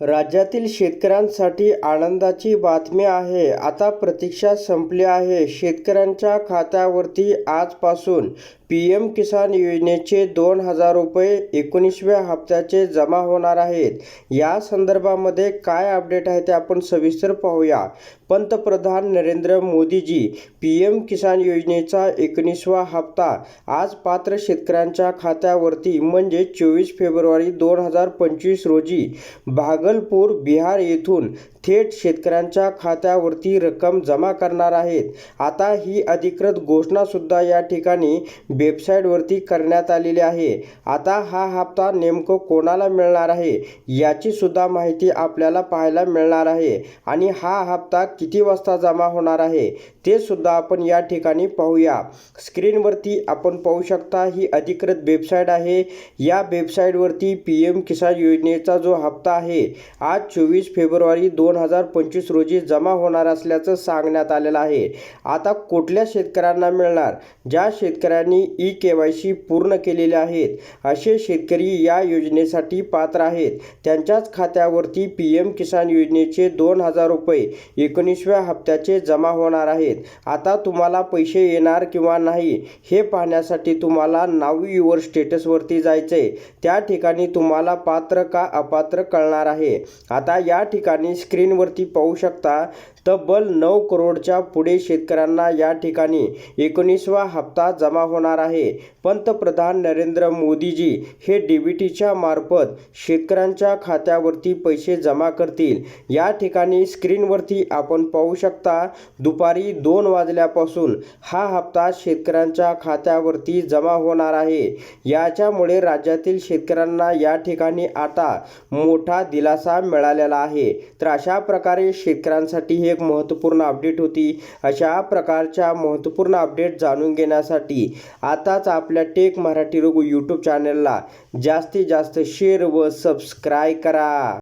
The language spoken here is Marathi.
राज्यातील शेतकऱ्यांसाठी आनंदाची बातमी आहे. आता प्रतीक्षा संपली आहे. शेतकऱ्यांच्या खात्यावरती आजपासून पी एम किसान योजनेचे दोन हजार रुपये एकोणीसव्या हप्त्याचे जमा होणार आहेत. या संदर्भामध्ये काय अपडेट आहे ते आपण सविस्तर पाहूया. पंतप्रधान नरेंद्र मोदीजी पी एम किसान योजनेचा एकोणीसवा हप्ता आज पात्र शेतकऱ्यांच्या खात्यावरती म्हणजे चोवीस फेब्रुवारी दोन हजार पंचवीस रोजी भाग भागलपूर बिहार येथून थेट शेतकऱ्यांच्या खात्यावरती रक्कम जमा करणार आहेत. आता ही अधिकृत घोषणासुद्धा या ठिकाणी वेबसाईटवरती करण्यात आलेली आहे. आता हा हप्ता नेमकं कोणाला मिळणार आहे याची सुद्धा माहिती आपल्याला पाहायला मिळणार आहे आणि हा हप्ता किती वाजता जमा होणार आहे ते सुद्धा आपण या ठिकाणी पाहूया. स्क्रीनवरती आपण पाहू शकता ही अधिकृत वेबसाईट आहे. या वेबसाईटवरती पी एम किसान योजनेचा जो हप्ता आहे आज चोवीस फेब्रुवारी दोन हजार पंचवीस रोजी जमा होणार असल्याचं सांगण्यात आलेलं आहे. आता कुठल्या शेतकऱ्यांना मिळणार? ज्या शेतकऱ्यांनी ई के वाय सी पूर्ण केलेले आहेत असे शेतकरी या योजनेसाठी पात्र आहेत. त्यांच्याच खात्यावरती पी एम किसान योजनेचे दोन हजार रुपये एकोणीसव्या हप्त्याचे जमा होणार आहेत. आता तुम्हाला पैसे येणार किंवा नाही हे पाहण्यासाठी तुम्हाला नाव युवर स्टेटसवरती जायचं आहे त्या ठिकाणी तुम्हाला पात्र का अपात्र कळणार आहे? आता या ठिकाणी स्क्रीनवरती पाहू शकता तब्बल नऊ करोडच्या पुढे शेतकऱ्यांना या ठिकाणी एकोणीसवा हप्ता जमा होणार आहे. पंतप्रधान नरेंद्र मोदीजी हे डीबीटीच्या मार्फत शेतकऱ्यांच्या खात्यावरती पैसे जमा करतील. या ठिकाणी स्क्रीनवरती आपण पाहू शकता दुपारी दोन वाजल्यापासून हा हप्ता शेतकऱ्यांच्या खात्यावरती जमा होणार आहे. याच्यामुळे राज्यातील शेतकऱ्यांना या ठिकाणी आता मोठा दिला दिलासा मिळालेला आहे. तर अशा प्रकारे शेतकऱ्यांसाठी ही एक महत्त्वपूर्ण अपडेट होती. अशा प्रकारच्या महत्त्वपूर्ण अपडेट जाणून घेण्यासाठी आताच आपल्या टेक मराठी रघु यूट्यूब चॅनलला जास्तीत जास्त शेअर व सबस्क्राईब करा.